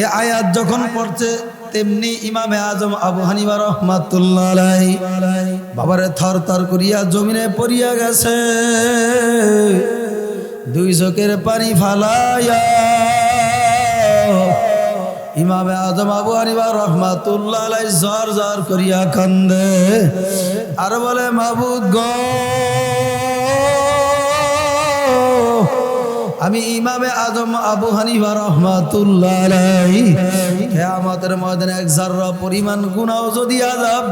এ আয়াত যখন পড়ছে, তেমনি ইমামে আজম আবু হানিফা রহমাতুল্লাহ বাবারে থর থর করিয়া জমিনে পড়িয়া গেছে। দুই চোখের পানি ফালাইয়া। ইমামে আজম আবু হানিফা রহমাতুল্লাহ জর জর করিয়া কান্দে। আর বলে মাহবুদ গো আমি ইমামে আজম আবু হানিফা রহমাতুল্লাহ কিয়ামতের ময়দানে এক জাররা পরিমাণ গুনাহ যদি আজাব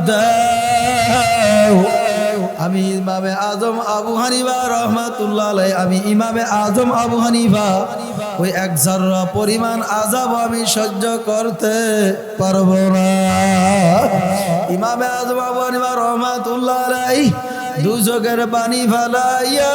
আমি ইমামে আজম আবু হানিফা রহমাতুল্লাহ আমি ইমামে আজম আবু হানিফা, ওই এক জাররা পরিমাণ আযাব আমি সহ্য করতে পারব না। ইমামে আজম আবু হানিফা রহমাতুল্লাহ দু চোখের পানি ফালাইয়া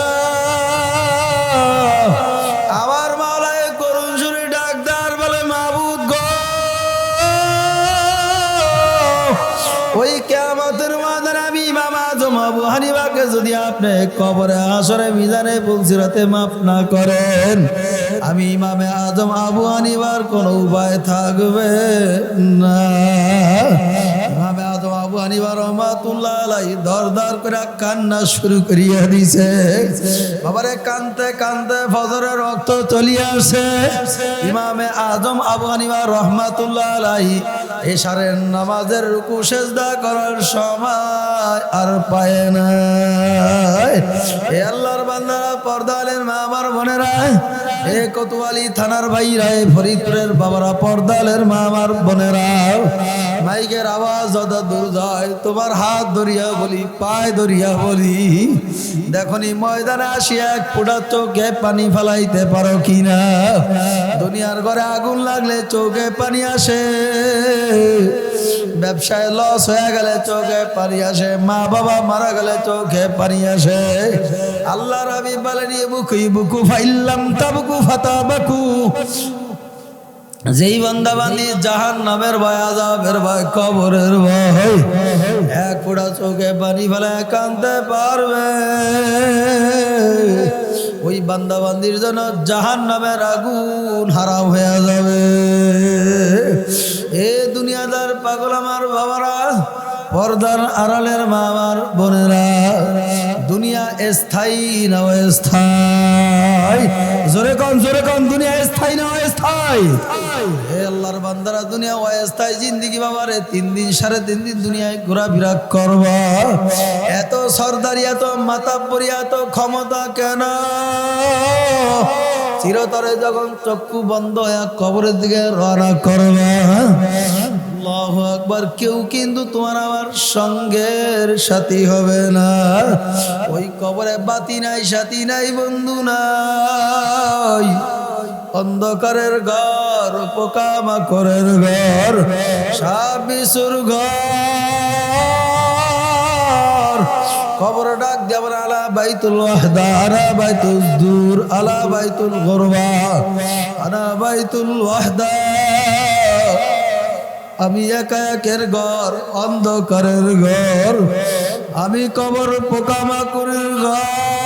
আপনি কবরে আসরে মিজানে পুলসিরাতে মাফ না করেন। আমি ইমামে আজম আবু আনিবার কোনো উপায় থাকবে না। আবু হানিফা রহমাতুল্লাহ আলাই দর দর করে কান্না শুরু করিয়া দিছে। বাবারে, কানতে কানতে ফজরের রক্ত চলিয়ে আসে। ইমামে আজম আবু হানিফা রহমাতুল্লাহ আলাই এশারের নামাজের রুকু সেজদা করার সময় আর পায় না। এ আল্লাহর বান্দারা পর্দালের মা, আমার বোনেরা, এ কতুয়ালি থানার ভাইরা ফরিদপুরের বাবারা পর্দালের মা, আমার বোনেরা মাইকের আওয়াজ যত দূর যায়, তোমার হাত ধরিয়া বলি, পায়ে ধরিয়া বলি। দেখনি ময়দানে আসি এক ফুটা চোখে পানি ফেলাইতে পারো কিনা? দুনিয়ার ঘরে আগুন লাগলে চোখে পানি আসে। ব্যবসায় লস হয়ে গেলে চোখে পানি আসে। মা বাবা মারা গেলে চোখে পানি আসে। আল্লাহ রবি বলেন বুকু বুকু ফাইল্লাম তাবুকু ফাতা বাকু যেই বান্দা বান্দি জাহান নামের ভয় আজাবের ভয়, কবরের ভয়। এক ফোড়া চোখে পানি ফেলে কানতে পারবে। ওই বান্দা বান্দির জন্য জাহান নামের আগুন হারাম হয়ে যাবে। এ দুনিয়াদার পাগল আমার বাবারা, পর্দার আড়ালের মা আমার বোনেরা, দুনিয়া স্থায়ী না অস্থায়ী? জোরে কন জোরে কন, দুনিয়া স্থায়ী না অস্থায়ী তিন দিন সাড়ে তিন দিন দুনিয়ায় করবা। এত ক্ষমতা কেন? চিরতরে যখন চক্ষু বন্ধ হয়ে কবরের দিকে রওনা করবা আকবার, কেউ কিন্তু তোমার আমার সঙ্গের সাথী হবে না। ওই কবরে বাতি নাই, সাথী নাই, বন্ধু নাই। অন্ধকারের ঘর, পোকামাকড়ের ঘর সাবিসুর ঘর। কবর ডাক যেমন আলা বাইতুল ওয়াহদা আনা বাইতুল দূর, আলা বাইতুল গরবা আনা বাইতুল ওয়াহদা। আমি একা একের ঘর, অন্ধকারের ঘর। আমি কবর পোকামাকুরের ঘর।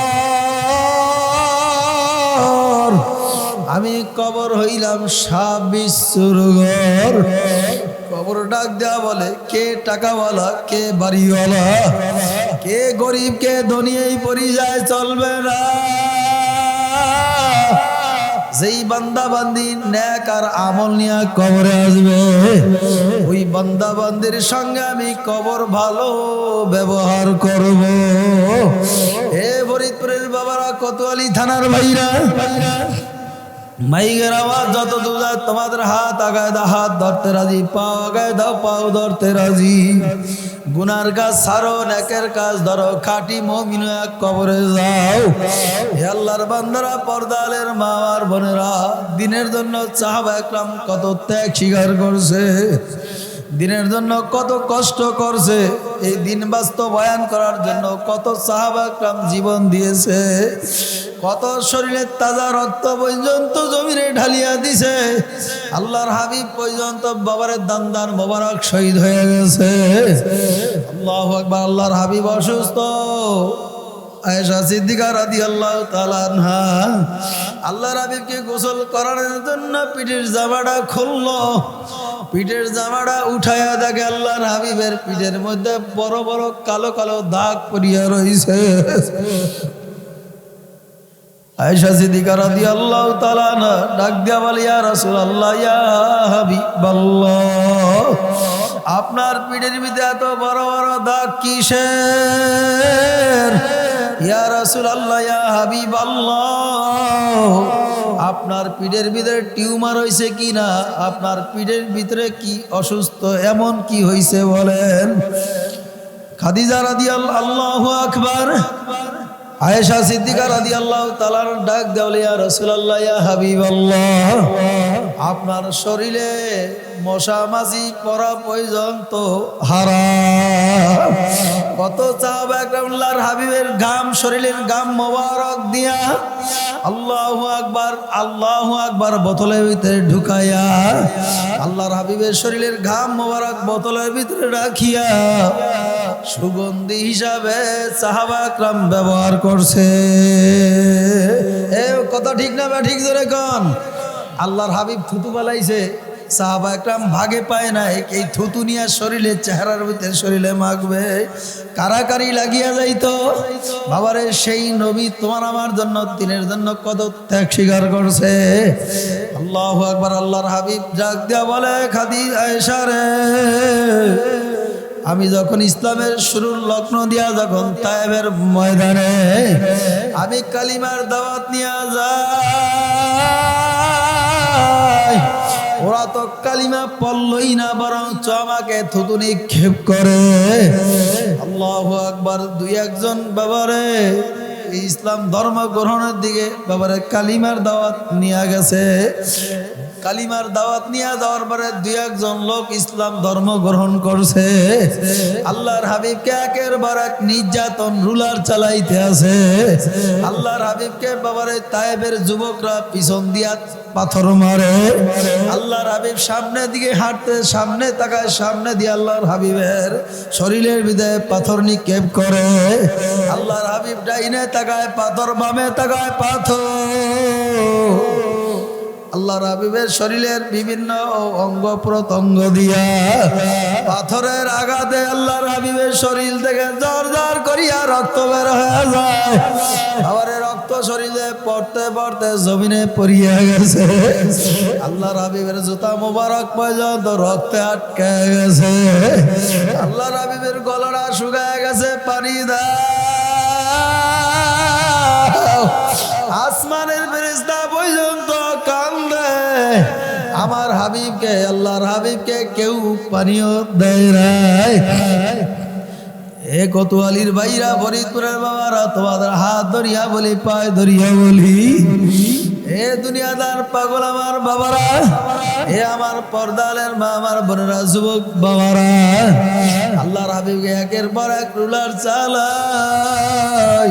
আমি কবর হইলাম সাবিসুর ঘর কবর ডাক দেওয়া বলে, কে টাকাওয়ালা, কে বাড়িওয়ালা? কে গরিব কে ধনী এই পরিযায় চলবে না? যেই বান্দা বান্দি ন্যাক আর আমল নিয়ে কবরে আসবে, ওই বান্দা বান্দির সঙ্গে আমি কবর ভালো ব্যবহার করব। এ ফরিদপুরের বাবারা কোতোয়ালি থানার ভাইরা মাইকের আওয়াজ যত দূর তোমাদের হাত আগায় দা হাত ধরতে রাজি, পাও আগায় দাও, পাও ধরতে রাজি। গুনার কাজ সারো, নেকের কাজ ধরো, খাটি মমিন এক কবরে যাও। আল্লাহর বান্দারা, পর্দালের মামার বোনেরা, দিনের জন্য চাহাবা একরাম কত ত্যাগ স্বীকার করছে। দিনের জন্য কত কষ্ট করছে, এই দিন বাস্তবায়ন করার জন্য কত সাহাবাকরাম জীবন দিয়েছে, কত শরীরের তাজা রক্ত পর্যন্ত জমিনে ঢালিয়া দিছে, আল্লাহর হাবিব পর্যন্ত বাবারের দান দান মোবারক শহীদ হয়ে গেছে, আল্লাহ একবার আল্লাহর হাবিব অসুস্থ। আয়েশা সিদ্দিকা রাদিয়াল্লাহু তাআলা আনহা, আল্লাহর হাবিবকে গোসল করানোর জন্য পিঠের জামাটা খুললো। পিঠের জামাটা উঠায়া দেখে আল্লাহর হাবিবের পিঠের মধ্যে বড় বড় কালো কালো দাগ পড়িয়া রইছে। আয়েশা সিদ্দিকা রাদিয়াল্লাহু তাআলা না ডাক দিয়া বলে, ইয়া রাসূলুল্লাহ, ইয়া হাবিবাল্লাহ। আপনার পিঠের ভিতরে এত বড় বড় দাগ কিসের? ইয়া রাসূলুল্লাহ, ইয়া হাবিবাল্লাহ, আপনার পিঠের ভিতরে টিউমার হয়েছে কি না আপনার পিঠের ভিতরে কি অসুস্থ? এমন কি হয়েছে বলেন? খাদিজা রাদিয়াল্লাহু আল্লাহু আকবার। আয়েশা সিদ্দিকা রাদি আল্লাহ তালার ডাক দেওয়ালে ইয়া রাসূলুল্লাহ, ইয়া হাবিবাল্লাহ, আপনার শরীরে মশা মাছি পরা পর্যন্ত হারাম। কত চাহাবা একরামুল্লাহর হাবিবের গাম শরীরের গাম মোবারক দিয়া আল্লাহু আকবার আল্লাহু আকবার বোতলের ভিতরে ঢুকাইয়া, আল্লাহর হাবিবের শরীরের ঘাম মোবারক বোতলের ভিতরে রাখিয়া সুগন্ধি হিসাবে সাহাবা একরাম ব্যবহার করছে। এ, কথা ঠিক না বা ঠিক ধরে কন? আল্লাহর হাবিব থুতু বালাইছে। সাহাবা একরাম ভাগে পায় না এই থুতু নিয়ে শরীরে চেহারার ভিতরে শরীরে মাখবে। কারাকারি লাগিয়া যাইতো। বাবারে, সেই নবী তোমার আমার জন্য, দিনের জন্য কত ত্যাগ স্বীকার করছে। আল্লাহ একবার আল্লাহর হাবিব জাগ দিয়া বলে খাদি আয়েশা রে। আমি যখন ইসলামের শুরুর লগ্ন দিয়া যখন তায়েবের ময়দানে আমি কালিমার দাওয়াত নিয়ে যাই, ওরা তো কালিমা পড়লই না বরং আমাকে থুতু নিক্ষেপ করে। আল্লাহ আকবার, দুই একজন বাবারে ইসলাম ধর্ম গ্রহণের দিকে বাবারে কালিমার দাওয়াত নিয়ে গেছে। কালিমার দাওয়াত নিয়ে যাওয়ার পরে দুই একজন লোক ইসলাম ধর্ম গ্রহণ করছে। আল্লাহর হাবিবকে একের বার এক নির্যাতন রুলার চালাইতে আছে। আল্লাহর হাবিবকে বাবারে তায়েবের যুবকরা পিছন দিয়া পাথর মারে। আল্লাহর হাবিব সামনে দিকে হাঁটতে, সামনে তাকায়, সামনে দিয়ে আল্লাহর হাবিবের শরীরের বিদায় পাথর নিক্ষেপ করে। আল্লাহর হাবিব ডাইনে তাকায়, পাথর বামে তাকায়, পাথর আল্লাহর হাবিবের শরীরের বিভিন্ন অঙ্গ প্রত্যঙ্গ দিয়া পাথরের আঘাতে আল্লাহর হাবিবের শরীর থেকে জ্বর জ্বর করিয়া রক্ত বের হয়ে যায়। আবার রক্ত শরীরে পড়তে পড়তে জমিনে পড়িয়া গেছে। আল্লাহর হাবিবের জুতা মোবারক পর্যন্ত রক্তে আটকে গেছে। আল্লাহর হাবিবের গলাটা শুকায় গেছে, পানি দাও। আসমানের ফেরেশতা পর্যন্ত কান্দে। আমার হাবিবকে, আল্লাহর হাবিবকে কেউ পানীয় দেয় নাই। এ কতুয়ালির ভাইরা ফরিদপুরের বাবারা তোমাদের হাত ধরিয়া বলি, পায়ে ধরিয়া বলি, এ দুনিয়াদার পাগল আমার বাবারা, এ আমার পর্দালের মা, আমার বোনেরা, যুবক বাবারা। আল্লাহর হাবিবকে একের পর এক রুলার চালাই।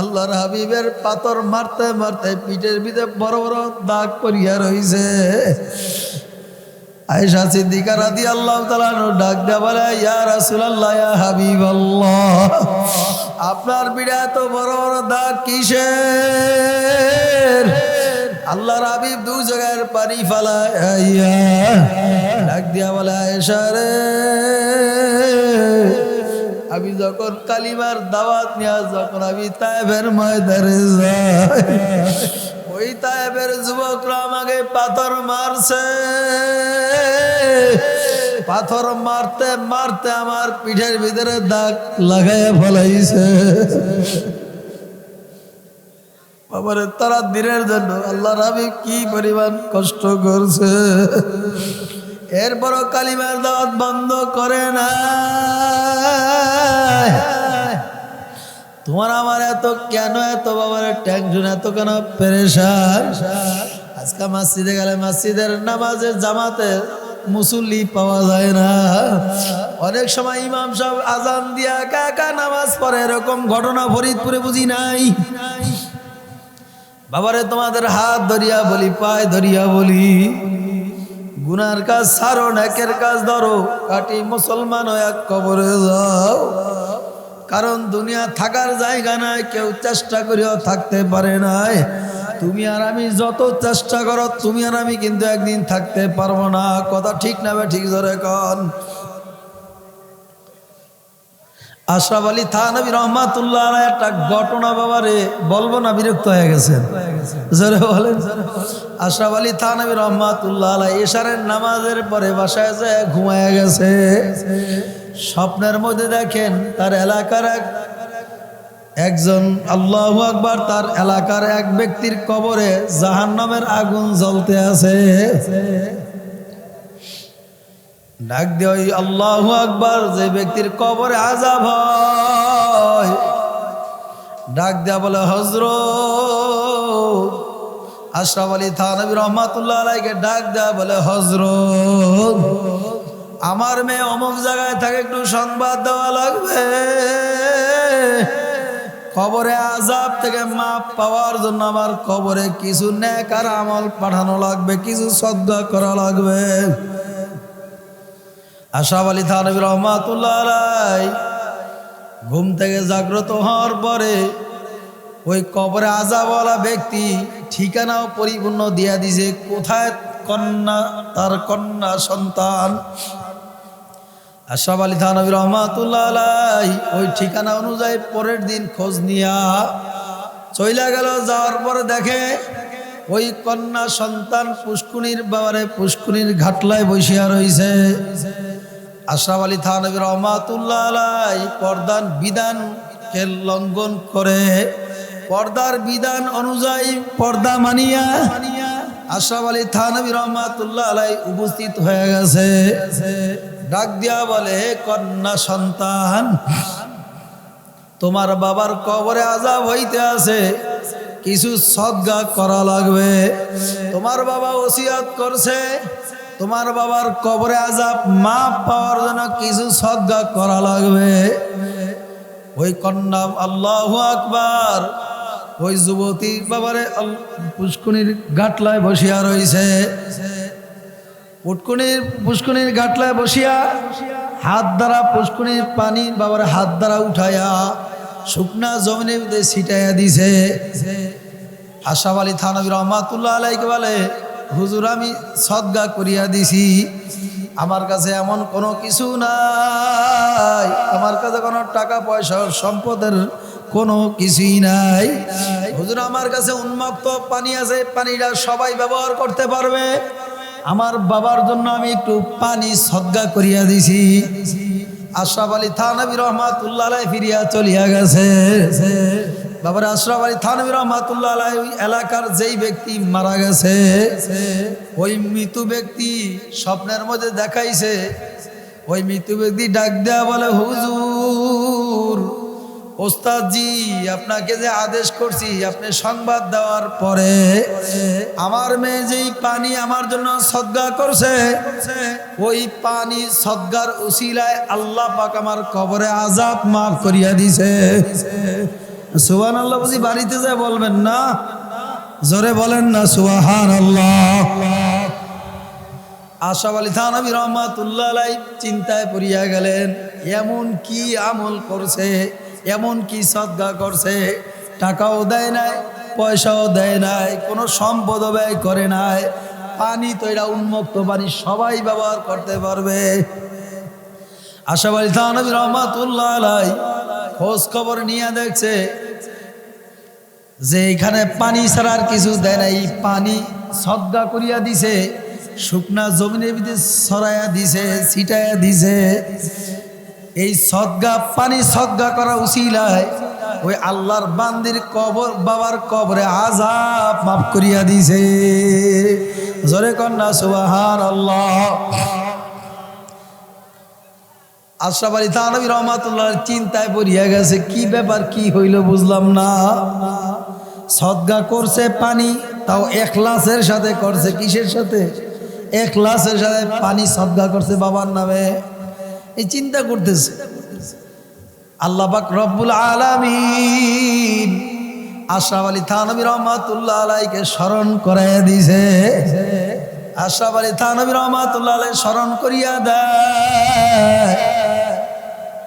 আল্লাহর হাবিবের পাথর মারতে মারতে পিঠের ভিতরে বড় বড় দাগ পরিয়া রইছে। আয়েশা সিদ্দিকা রাদি আল্লাহ তালানো ডাক দেয়া বলে, ইয়া রাসূলুল্লাহ, ইয়া হাবিবাল্লাহ, আপনার পিঠে এত বড় বড় দাগ কিসের? আল্লাহর হাবিব দু জায়গার পানি ফালায় ডাক দিয়া বলে, আয়েশা রে আমি যখন কালিমার দাওয়াত নিয়ে যখন আমি তাইবের ময়দানে যাই, ওই তাইবের যুবকরা আমাকে পাথর মারছে। পাথর মারতে মারতে আমার পিঠের ভিতরে দাগ লাগাইয়া ফলাইছে। বাবারে তারা দিনের জন্য আল্লাহ রাবি কি পরিমাণ কষ্ট করছে। এরপরও কালিমার দাওয়াত বন্ধ করে না তোমার আমার এত কেন, এত বাবার টেনশন এত কেন পেরেশান? আজকে মসজিদে গেলে মসজিদের নামাজের জামাতে মুসল্লি পাওয়া যায় না। অনেক সময় ইমাম সাহেব আজান দিয়া একা নামাজ পড়ে, এরকম ঘটনা ফরিদপুরে বুঝি নাই। বাবারে, তোমাদের হাত ধরিয়া বলি, পায় ধরিয়া বলি। গুনার কাজ সারো নাকের কাজ ধরো, কাটি মুসলমান এক কবরে যাও। কারণ দুনিয়া থাকার জায়গা নাই, কেউ চেষ্টা করেও থাকতে পারে নাই। তুমি আর আমি যত চেষ্টা করো, তুমি আর আমি কিন্তু একদিন থাকতে পারব না। কথা ঠিক না ঠিক ধরে কন। আশরাফ আলী থানবী রহমাতুল্লাহ একটা ঘটনা বাবারে বলব না, বিরক্ত হয়ে গেছেন। বলেন। আশরাফ আলী থানবী রহমাতুল্লাহ এশারের নামাজের পরে বাসায় যায় ঘুমায় গেছে, স্বপ্নের মধ্যে দেখেন তার এলাকার এক, একজন আল্লাহ আকবার, তার এলাকার এক ব্যক্তির কবরে জাহান্নামের আগুন জ্বলতে আছে। ডাক দিয়ে আল্লাহ আকবার, যে ব্যক্তির কবরে আজাব হয়, ডাক দেয়া বলে হজর আশরাফ আলী থানবী রহমাতুল্লাহ আলাইকে ডাক দেয়া বলে হজর আমার মেয়ে অমুক জায়গায় থাকে, একটু সংবাদ দেওয়া লাগবে। কবরে আজাব থেকে মাপ পাওয়ার জন্য আমার কবরে কিছু নেকার আমল পাঠানো লাগবে, কিছু শ্রদ্ধা করা লাগবে। আশাফ আলী থানবী রহমাতুল্লাহ ঘুম থেকে জাগ্রত হওয়ার পরে ওই কবরে আজাবওয়ালা ব্যক্তি ঠিকানাও পরিপূর্ণ দিয়া দিছে কোথায় কন্যা, তার কন্যা সন্তান? আশাফ আলী থানবী রহমাতুল্লাহ ওই ঠিকানা অনুযায়ী পরের দিন খোঁজ নিয়া চইলা গেল, যাওয়ার পরে দেখে ওই কন্যা সন্তান পুষ্কুনির বাবারে পুষ্কুনির ঘাটলায় বসিয়া রইছে। আশরাফ আলী থানবী রহমাতুল্লাহ আলাই পর্দার বিধানকে লঙ্ঘন করে? পর্দার বিধান অনুযায়ী পর্দা মানিয়া আশরাফ আলী থানবী রহমাতুল্লাহ উপস্থিত হয়ে গেছে। ডাক দিয়া বলে কন্যা সন্তান, তোমার বাবার কবরে আজাব হইতে আছে, কিছু সদ্গা করা লাগবে। তোমার বাবা ওসিয়াত করছে তোমার বাবার কবরে আজাব মাপ পাওয়ার জন্য কিছু সদ্গা করা লাগবে। ওই কন্যা আল্লাহ আকবার, ওই যুবতী বাবারে পুষ্কুনির গাটলায় বসিয়া রইছে। পুটকুনির পুষ্কুনির গাটলায় বসিয়া হাত দ্বারা পুষ্কুনির পানি বাবার হাত দ্বারা উঠাইয়া শুকনা জমিনের মধ্যে ছিটাইয়া দিছে। আশাফ আলী থানবী রহমাতুল্লাহ আলাইকে বলে হুজুর, আমি সদ্গা করিয়া দিছি। আমার কাছে এমন কোনো কিছু নাই। আমার কাছে কোনো টাকা পয়সা সম্পদের কোনো কিছুই নাই। হুজুর, আমার কাছে উন্মুক্ত পানি আছে, পানিটা সবাই ব্যবহার করতে পারবে। আমার বাবার জন্য আমি একটু পানি সদ্গা করিয়া দিছি। আশরাফ আলী থানবী রহমাতুল্লাহ ফিরিয়া চলিয়া গেছে। বাবার আশরাফ আলী থানবী রহমাতুল্লাহ ওই এলাকার যেই ব্যক্তি মারা গেছে, ওই মৃত ব্যক্তি স্বপ্নের মধ্যে দেখাইছে, ওই মৃত ব্যক্তি ডাক দেয়া বলে, হুজুর, ওস্তাদজি, আপনাকে যে আদেশ করছি, আপনি সংবাদ দেওয়ার পরে আমার মেয়ে যেই পানি আমার জন্য সদ্গা করছে, ওই পানি সদ্গার উসিলায় আল্লাহ পাক আমার কবরে আজাব মাফ করিয়া দিছে। সুবান আল্লাহ বুঝি বাড়িতে যায় বলবেন না। জোরে বলেন না সুবাহান আল্লাহ আশাফ আলী থানবী রহমাতুল্লাহ আলাই চিন্তায় পড়িয়া গেলেন, এমন কি আমল করছে, এমন কি সদ্গা করছে, টাকাও দেয় নাই, পয়সাও দেয় নাই, কোনো সম্পদ ব্যয় করে নাই, পানি তো এটা উন্মুক্ত পানি সবাই ব্যবহার করতে পারবে। আশাফ আলী থানবী রহমাতুল্লাহ আলাই খোঁজ খবর নিয়ে দেখছে যে এখানে পানি ছাড়া আর কিছু দেয় না এই পানি সদ্গা করিয়া দিছে, শুকনা জমিনের ভিতরে ছড়াইয়া দিছে, ছিটাইয়া দিছে। এই সদ্গা, পানি সদ্গা করা উচিলায়, ওই আল্লাহর বান্দির কবর, বাবার কবরে আজাব মাফ করিয়া দিছে। জোরে কন্যা সুবাহান আল্লাহ আশরাফ আলী থানবী রহমাতুল্লাহ চিন্তায় পড়িয়া গেছে, কি ব্যাপার, কি হইল বুঝলাম না। সদ্গা করছে পানি, তাও এখলাসের সাথে করছে কিসের সাথে? এখলাসের সাথে পানি সদ্গা করছে বাবার নামে। এই চিন্তা করতেছে। আল্লাহ পাক রব্বুল আলামিন আশরাফ আলী থানবী রহমাতুল্লাহ আলাইকে স্মরণ করাইয়া দিছে আশরাফ আলী থানবী রহমাতুল্লাহ আলাই স্মরণ করিয়া দেয়।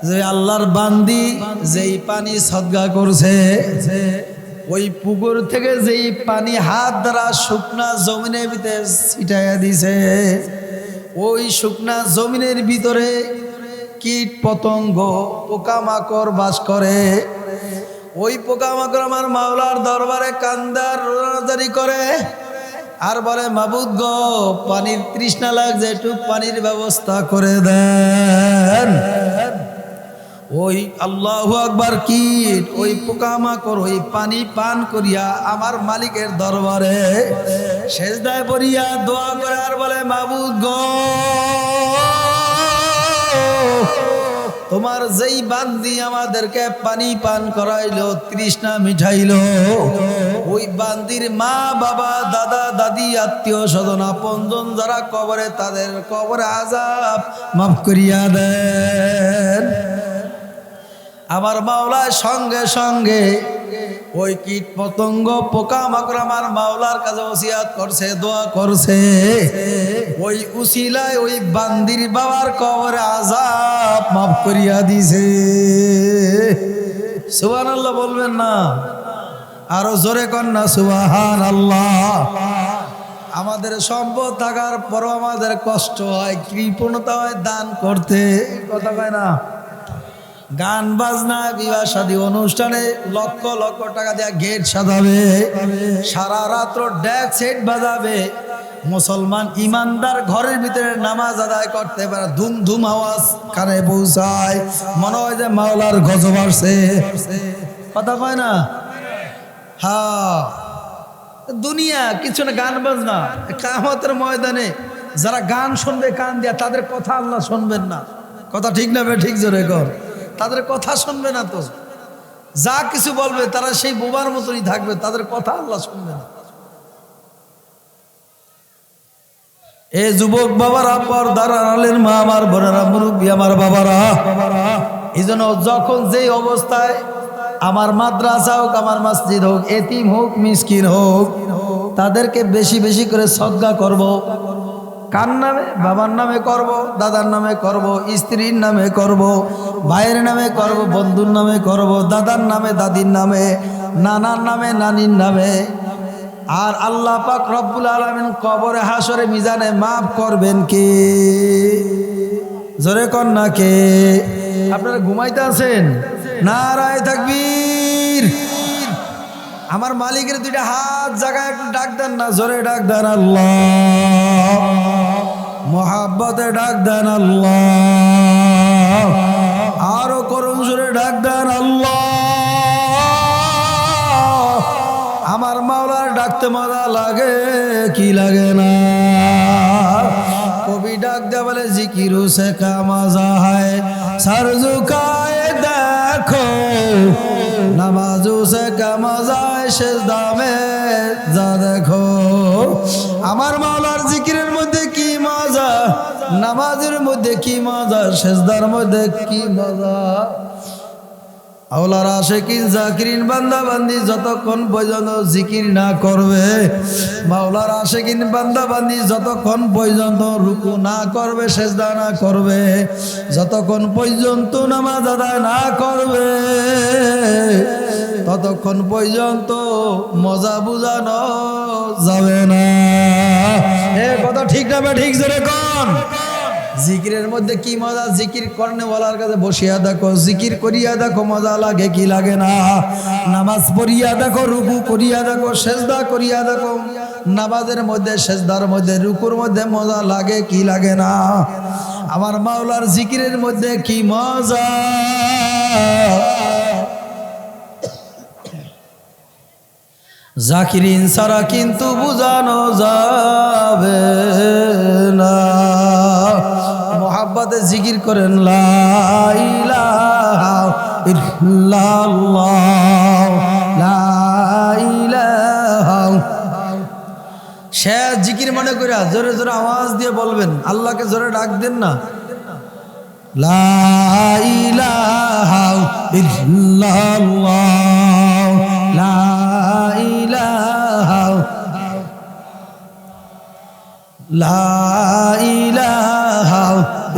যে আল্লাহর বান্দি, যেই পানি সদগা করছে। ওই পুকুর থেকে যেই পানি হাত দ্বারা শুকনা জমিনের ভিতরে ছিটাইয়া দিছে, ওই শুকনা জমিনের ভিতরে কীট পতঙ্গ, পোকামাকড় বাস করে। ওই পোকামাকড় আমার মাওলার দরবারে কান্দার রোনাজারি করে। আর বলে, মাবুদ গ, পানির তৃষ্ণা লাগছে, একটু পানির ব্যবস্থা করে দেন। ওই আল্লাহ আকবার কীট, ওই পোকামাকড়, ওই পানি পান করিয়া আমার মালিকের দরবারে শেষদায় পড়িয়া দোয়া করে আর বলে, মাবুদ গো, তোমার যেই বান্দি আমাদেরকে পানি পান করাইলো, তৃষ্ণা মিঠাইল, ওই বান্দির মা, বাবা, দাদা, দাদি, আত্মীয় স্বজন, আপনজন যারা কবরে, তাদের কবরে আজাব মাফ করিয়া দেন। আমার মাওলার সঙ্গে সঙ্গে ওই কীট পতঙ্গ পোকা মাকড় আমার মাওলার কাছে ওসিয়াত করছে, দোয়া করছে। ওই উসিলায় ওই বান্দির বাবার কবরে আজাব মাফ করিয়া দিছে। সুবান আল্লাহ বলবেন না, আরও জোরে কন্যা সুবাহান আল্লাহ আমাদের সম্পদ থাকার পরও আমাদের কষ্ট হয়, কৃপণতা হয়, দান করতে। কথা কয় না? গান, বাজনা, বিবাহ শাদী অনুষ্ঠানে লক্ষ লক্ষ টাকা দেওয়া গেট সাজাবে। সারা রাত্র ড্যাক সেট বাজাবে। মুসলমান ইমানদার ঘরের ভিতরে নামাজ আদায় করতে পারে ধুম ধুম আওয়াজ কানে পৌঁছায়। মনে হয় যে মাওলার গজব আসছে। কথা কয় না? হ্যাঁ দুনিয়া কিছু না, গান, বাজনা। কামতের ময়দানে যারা গান শুনবে, কান দিয়া, তাদের কথা আল্লাহ শুনবেন না। কথা ঠিক না ঠিক জোরে কর। তাদের কথা শুনবে না তো যা কিছু বলবে, তারা সেই বোবার মতনই থাকবে, তাদের কথা আল্লাহ শুনবে না এ যুবক বাবারা, পর্দার আড়ালের মা, আমার বোনেরা, মুরব্বী, আমার বাবারা, এই জন্য যখন যেই অবস্থায় আমার মাদ্রাসা হোক, আমার মসজিদ হোক, এতিম হোক, মিসকিন হোক, তাদেরকে বেশি বেশি করে সদ্গা করব। কার নামে? বাবার নামে করব, দাদার নামে করব, স্ত্রীর নামে করব, ভাইয়ের নামে করব, বন্ধুর নামে করব, দাদার নামে, দাদির নামে, নানার নামে, নানির নামে। আর আল্লাহ পাক রব্বুল আলমিন কবরে হাসরে মিজানে মাফ করবেন কে? জোরে কন্যা কে? আপনারা ঘুমাইতে আছেন? নারায় থাকবীর আমার মালিকের দুইটা হাত জায়গায় একটু ডাক দেন না, জোরে ডাক দেন আল্লাহ। মোহাব্বতে ডাক দেন আল্লাহ। আরও করুন জোরে ডাক দেন আল্লাহ। আমার মাওলার ডাকতে মজা লাগে, কি লাগে না? কবি ডাক দে বলে, জিকিরু সে কামাজা হয়, সর ঝুকায় দেখো। নামাজু সে কামাজায় শেষ দামে যা দেখো। আমার মাওলার মজা নামাজের মধ্যে কি মজা শেষদার মধ্যে কি মজা? আওলার, আশেকিন, জাকিরিন বান্দা বান্দি যতক্ষণ পর্যন্ত জিকির না করবে, মাওলার, আশেকিন বান্দা বান্দি যতক্ষণ পর্যন্ত রুকু না করবে, সেজদা না করবে, যতক্ষণ পর্যন্ত নামাজ আদায় না করবে, ততক্ষণ পর্যন্ত মজা বুঝানো যাবে না। এ কথা ঠিক না ঠিক জোরে কন। জিকিরের মধ্যে কি মজা? জিকির করনে বলার কাছে বসিয়া দেখো। জিকির করিয়া দেখো, মজা লাগে কি লাগে না? নামাজ পড়িয়া দেখো, রুকু করিয়া দেখো, সেজদা করিয়া দেখো। নামাজের মধ্যে, সেজদার মধ্যে, রুকুর মধ্যে মজা লাগে কি লাগে না? আমার মাওলার জিকিরের মধ্যে কি মজা? জাকিরিন সারা কিন্তু বুঝানো যাবে না। মোহাব্বতে জিকির করেন সে জিকির মনে করে জোরে জোরে আওয়াজ দিয়ে বলবেন, আল্লাহকে জোরে ডাক দেন না। লা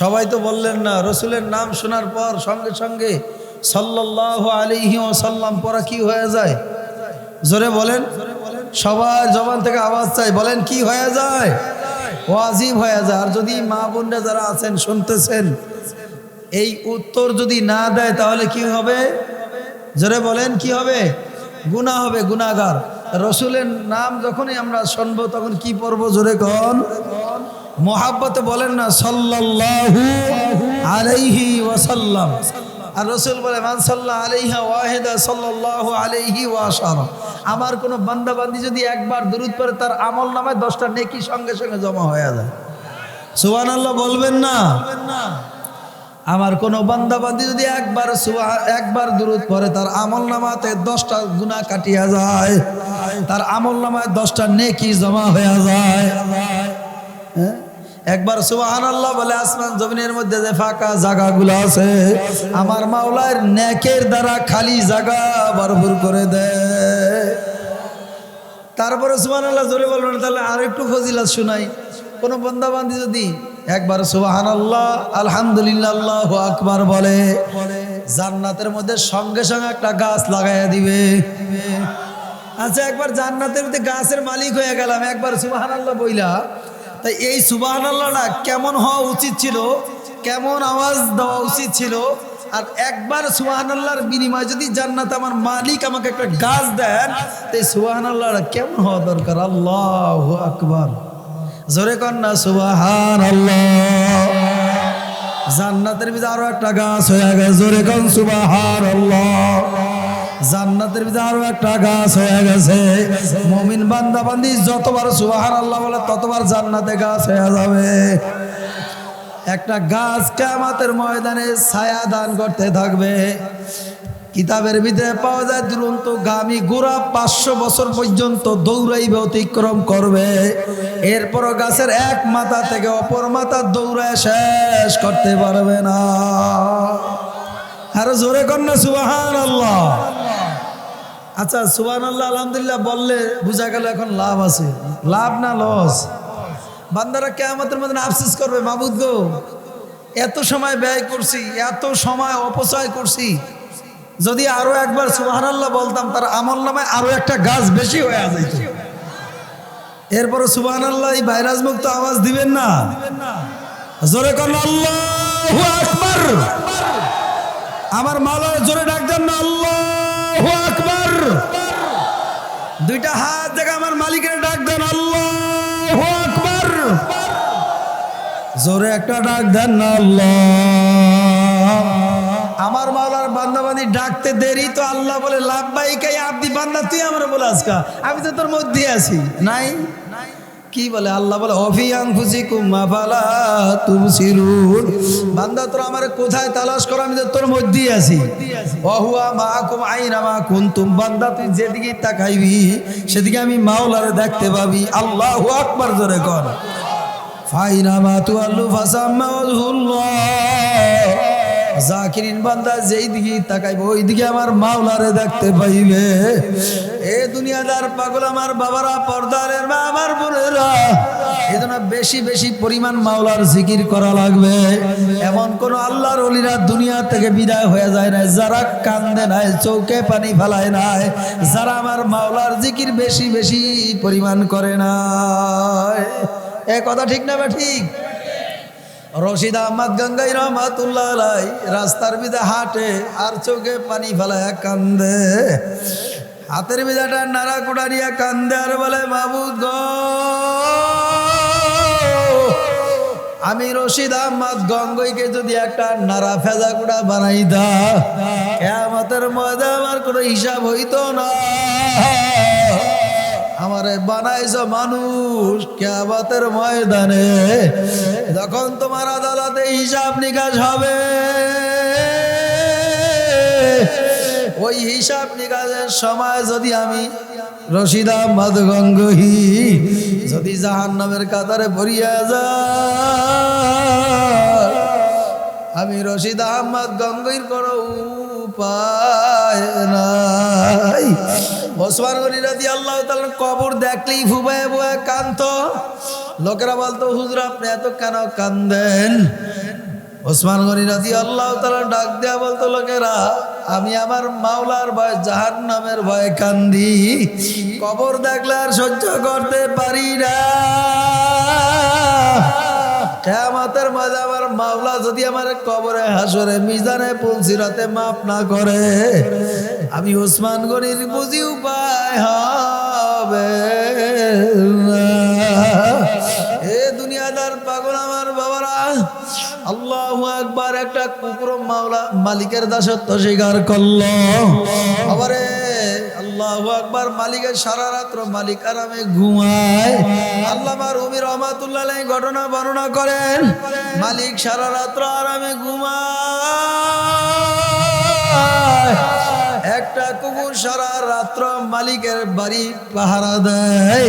সবাই তো বললেন না, রসুলের নাম শোনার পর সঙ্গে সঙ্গে সাল্লাল্লাহু আলাইহি ওয়াসাল্লাম পরা কি হয়ে যায়? জোরে বলেন। সবার জবান থেকে আওয়াজ চাই, বলেন কি হয়ে যায়? ওয়াজিব হয়ে যায়। আর যদি মা বোনরা যারা আছেন, শুনতেছেন, এই উত্তর যদি না দেয় তাহলে কি হবে? জোরে বলেন, কি হবে? গুণা হবে গুণাগার রসুলের নাম যখনই আমরা শুনব, তখন কি পড়ব? জোরে কন। মোহাব্বতে বলেন না, সাল্লাল্লাহু আলাইহি ওয়াসাল্লাম। আর রসুল বলে, মান সাল্লাহ আলাইহা ওয়াহেদা, সাল্লাল্লাহু আলাইহি ওয়াসাল্লাম আমার কোনো বান্দা বান্দি যদি একবার দূরত পড়ে, তার আমল নামায় দশটা নেকি সঙ্গে সঙ্গে জমা হয়ে যায়। সুবহান আল্লাহ বলবেন না? আমার কোনো বান্দা বান্দি যদি একবার একবার দূরত পড়ে, তার আমল নামাতে দশটা গুণা কাটিয়া যায়। তার আমল নামায় দশটা নেকি জমা হয়ে যায়। হ্যাঁ? একবার সুবাহান আল্লাহ বলে আসমান জমিনের মধ্যে যে ফাঁকা জায়গাগুলো আছে, আমার মাওলার নেকের দ্বারা খালি জায়গা ভরপুর করে দেয় তারপরে সুবাহ আল্লাহ জোরে বলবেন, তাহলে আর একটু ফজিলাত শোনাই। কোনো বন্দাবান্দি যদি একবার সুবাহান আল্লাহ আলহামদুলিল্লাহ আকবার বলে, জান্নাতের মধ্যে সঙ্গে সঙ্গে একটা গাছ লাগাইয়া দিবে। আচ্ছা একবার জান্নাতের মধ্যে গাছের মালিক হয়ে গেলাম, একবার সুবাহান আল্লাহ বইলা তাই এই সুবাহান আল্লাহটা কেমন হওয়া উচিত ছিল? কেমন আওয়াজ দেওয়া উচিত ছিল? আর একবার সুবাহান আল্লাহর বিনিময়ে যদি জান্নাত আমার মালিক আমাকে একটা গাছ দেন, তাই সুবাহান আল্লাহটা কেমন হওয়া দরকার? আল্লাহ আকবার। জোরে না সুবাহান আল্লাহ জান্নাতের ভিতরে আরও একটা গাছ হয়ে গেছে। জোরে কন সুবাহান আল্লাহ জান্নাতের ভিতরে আরও একটা গাছ হয়ে গেছে। মমিন বান্দা বান্দি যতবার সুবাহান আল্লাহ বলে ততবার জান্নাতে গাছ হয়ে যাবে। একটা গাছ কেমাতের ময়দানে ছায়া দান করতে থাকবে। কিতাবের ভিতরে পাওয়া যায় দুরন্ত গামী গোড়া পাঁচশো বছর পর্যন্ত দৌড়াইবে, অতিক্রম করবে। এরপরও গাছের এক মাথা থেকে অপর মাথা দৌড়ায় শেষ করতে পারবে না। আরও জোরে কন্যা সুবাহান আল্লাহ আচ্ছা সুবাহান আল্লাহ আলহামদুলিল্লাহ বললে বোঝা গেল এখন লাভ আছে। লাভ না লস? বান্দারা কেমতের মধ্যে আফসোস করবে, মাবুদ গো, এত সময় ব্যয় করছি, এত সময় অপচয় করছি। যদি আরও একবার সুবহানাল্লাহ বলতাম, তার আমল নামায় আরও একটা গাছ বেশি হয়ে যেত এরপরে সুবহানাল্লাহ, এই ভাইরাস মুক্ত আওয়াজ দিবেন না? জোরে কর আল্লাহু আমার মালা জোরে ডাক দেন না, আল্লাহু দুইটা হাত দেখে আমার মালিকের ডাক দেন, আল্লাহ আকবর। জোরে একটা ডাক দেন, আল্লাহ আমার মাওলার বান্দাবান্দি ডাকতে দেরি তো আল্লাহ বলে লাভ বাইকাই আপনি বান্দা, তুই আমার বলে আজকা, আমি তো তোর মধ্যে আছি। নাই। কি বলে? আল্লাহ বলে অফিয়াং খুশি কুম্মা ফালা তুমসিরুন বান্দা, তোর আমার কোথায় তালাশ করো? আমি তো তোর মধ্যেই আছি। অহুয়া মা কুম আইনা মা কুন্তুম। বান্দা, তুই যেদিকে তাকাইবি, সেদিকে আমি মাওলারে দেখতে পাবি। আল্লাহু আকবার জোরে কর। ফাইনামা তুয়াল্লু ফাসাম্মা ওয়াজহুল্লাহ। জাকিরিন বান্দা যেই দিকে তাকাইবে, ওই দিকে আমার মাওলারে দেখতে পাইবে। এ দুনিয়াদার পাগল আমার বাবারা, পর্দারের মা, আমার বোনেরা। এজন্য বেশি বেশি পরিমাণ মাওলার জিকির করা লাগবে। এমন কোন আল্লাহর অলিরা দুনিয়া থেকে বিদায় হয়ে যায় না যারা কান্দে নাই, চৌকে পানি ফেলায় নাই, যারা আমার মাওলার জিকির বেশি বেশি পরিমাণ করে না এ কথা ঠিক না বা ঠিক? রশিদ আহমদ গঙ্গাই রহমাতুল্লাহ রাস্তার বিদে হাঁটে আর চোখে পানি ফেলায় কান্দে। হাতের বিদাটা নাড়া কুড়ারিয়া কান্দে আর বলে, মাবুদ গ, আমি রশিদ আহমদ গঙ্গইকে যদি একটা নাড়া ফেজা কুড়া বানাই দা কেমতের মধ্যে আমার কোনো হিসাব হইতো না। আমারে বানাইছ মানুষ কেয়াবাতের ময়দানে। যখন তোমার আদালতে হিসাব নিকাশ হবে, ওই হিসাব নিকাশের সময় যদি আমি রশিদ আহমদ গঙ্গহি যদি জাহান নামের কাতারে ভরিয়া যায় আমি রশিদ আহমদ গঙ্গইর কোনো উপায় নাই। ওসমান গনি রাদি আল্লাহ তাআলার কবর দেখলেই ফুবায় বুয়ে কান্ত লোকেরা বলতো, হুজুর, আপনি এত কেন কান্দেন? ওসমান গনি রাজি আল্লাহ তালা ডাক দেয়া বলতো, লোকেরা, আমি আমার মাওলার ভয় জাহান নামের ভয় কান্দি। কবর দেখলে আর সহ্য করতে পারি না। কেয়ামতের মাঝে আমার মাওলা যদি আমার কবরে হাসরে মিজানে পুলসিরাতে মাফ না করে, আমি ওসমান গনির বুঝি উপায় হবে এ দুনিয়াদার পাগল আমার বাবারা, আল্লাহ একবার একটা কুকুর মাওলা মালিকের দাসত্ব স্বীকার করল। আবারে আল্লাহ একবার মালিকের সারা রাত্র মালিক আরামে ঘুমায়। রুমি রহমাতুল্লাহ ঘটনা বর্ণনা করেন, মালিক সারা রাত্র আরামে ঘুমায়। একটা কুকুর সারা রাত্র মালিকের বাড়ি পাহারা দেয়।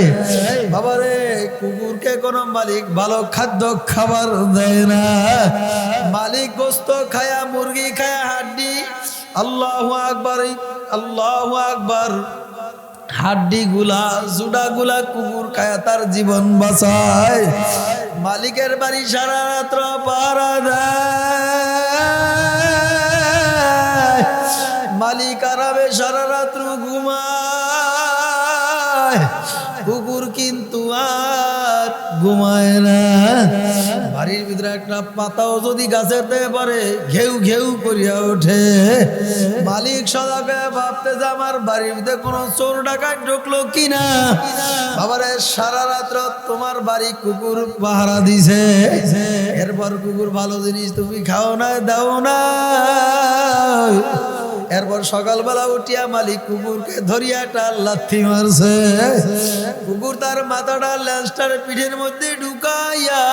বাবারে কুকুরকে কোনো মালিক ভালো খাদ্য খাবার দেয় না। মালিক গোস্ত খায়া, মুরগি খায়া, হাড্ডি আল্লাহ আকবার আল্লাহ আকবার। হাড্ডি গুলা জুডা গুলা কুকুর খায়া তার জীবন বাঁচায়। মালিকের বাড়ি সারা রাত্র পাহারা দেয়। মালিক আরামে সারা রাত্র ঘুমায়। কুকুর কিন্তু আর ঘুমায় না। বাড়ির ভিতরে একটা পাতাও যদি গাছের দেয় পারে ঘেউ ঘেউ করিয়া ওঠে। মালিক সদাকে ভাবতে যে আমার বাড়ির ভিতরে কোনো চোর ডাকাত ঢুকলো কিনা? বাবারে, সারা রাত্র তোমার বাড়ি কুকুর পাহারা দিছে। এরপর কুকুর ভালো জিনিস তুমি খাও না দাও না এরপর সকালবেলা উঠিয়া মালিক কুকুরকে ধরিয়া টাল লাথি মারছে। কুকুর তার মাথাটা ল্যান্সটার পিঠের মধ্যে ঢুকাইয়া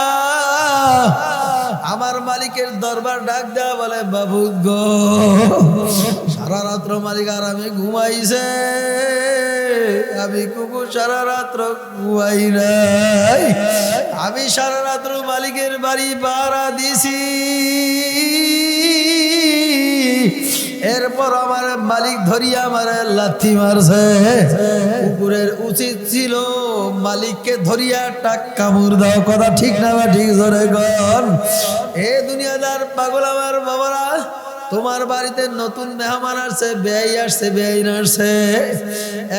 আমার মালিকের দরবার ডাক দেওয়া বলে, বাবু গো, সারা রাত্র মালিক আর আমি ঘুমাইছে। আমি কুকুর সারা রাত্র ঘুমাই নাই। আমি সারা রাত্র মালিকের বাড়ি পাহারা দিছি। এরপর আমার মালিক ধরিয়া আমার লাথি মারছে। কুকুরের উচিত ছিল মালিককে ধরিয়া টাক কামড় দাও কথা ঠিক না বা ঠিক ধরে গন এ দুনিয়াদার পাগল আমার বাবারা, তোমার বাড়িতে নতুন মেহমান আসছে বেয়াই আসছে বেয়াই আসছে।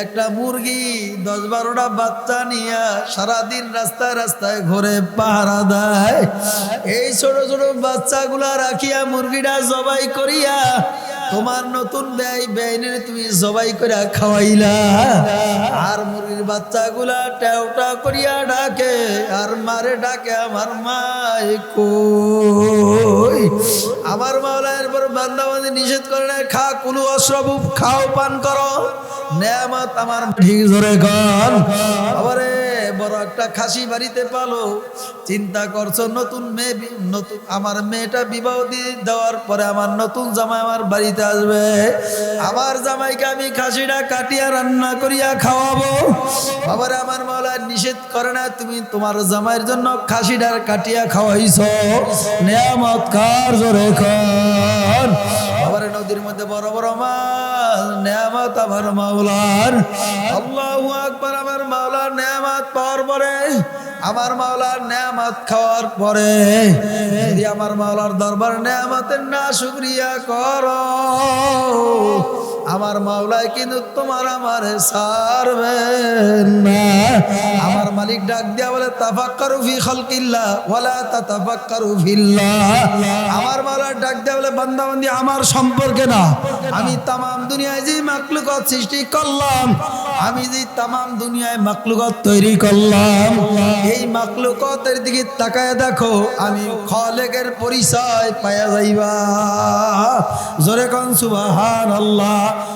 একটা মুরগি দশ বারোটা বাচ্চা নিয়ে সারাদিন রাস্তায় রাস্তায় ঘুরে পাহারা দেয়। এই ছোট ছোট বাচ্চাগুলা রাখিয়া মুরগিটা জবাই করিয়া তোমার নতুন ব্যয় ব্যয়নে তুমি জবাই করে খাওয়াইলা। আর মুরগির বাচ্চাগুলা টেউটা করিয়া ডাকে, আর মারে ডাকে আমার মাই কই। আমার মাওলা এরপর বান্দাবান্দি নিষেধ করে না খা কুলু অশ্রবু খাও পান করো। নেয়ামত আমার ঠিক ধরে গান আবারে বড় একটা খাসি বাড়িতে পালো। চিন্তা করছ, নতুন মেয়ে নতুন আমার মেয়েটা বিবাহ দিয়ে দেওয়ার পরে আমার নতুন জামাই আমার বাড়িতে আসবে। আমার জামাইকে আমি খাসিটা কাটিয়া রান্না করিয়া খাওয়াবো। আবার আমার মাওলা নিষেধ করে না, তুমি তোমার জামাইয়ের জন্য খাসিটা কাটিয়া খাওয়াইছ। নিয়ামত কার জোরে খান? আবার নদীর মধ্যে বড় বড় মাছ নেয়ামত আমার মাওলার। আল্লাহু আকবার, আমার মাওলার নেয়ামাত পাওয়ার পরে, আমার মাওলার নেয়ামাত খাওয়ার পরে, যদি আমার মাওলার দরবার নেয়ামাতের না শুক্রিয়া করো আমার মাওলায় কিন্তু তোমার আমার সারবে না। আমার মালিক ডাক দিয়া বলে, তাফাক্কারু ফি খালকিল্লাহ, ওয়ালা তাতাফাক্কারু ফিল্লাহ। আমার মাওলা ডাক দিয়া বলে, বান্দাবান্দি, আমার সম্পর্কে না। আমি তামাম দুনিয়ায় যে মাকলুকত সৃষ্টি করলাম, আমি যে তামাম দুনিয়ায় মাকলুকত তৈরি করলাম, এই মাকলুকতের দিকে তাকায় দেখো, আমি খলেকের পরিচয় পায়া যাইবা। জোরে কন সুবহান আল্লাহ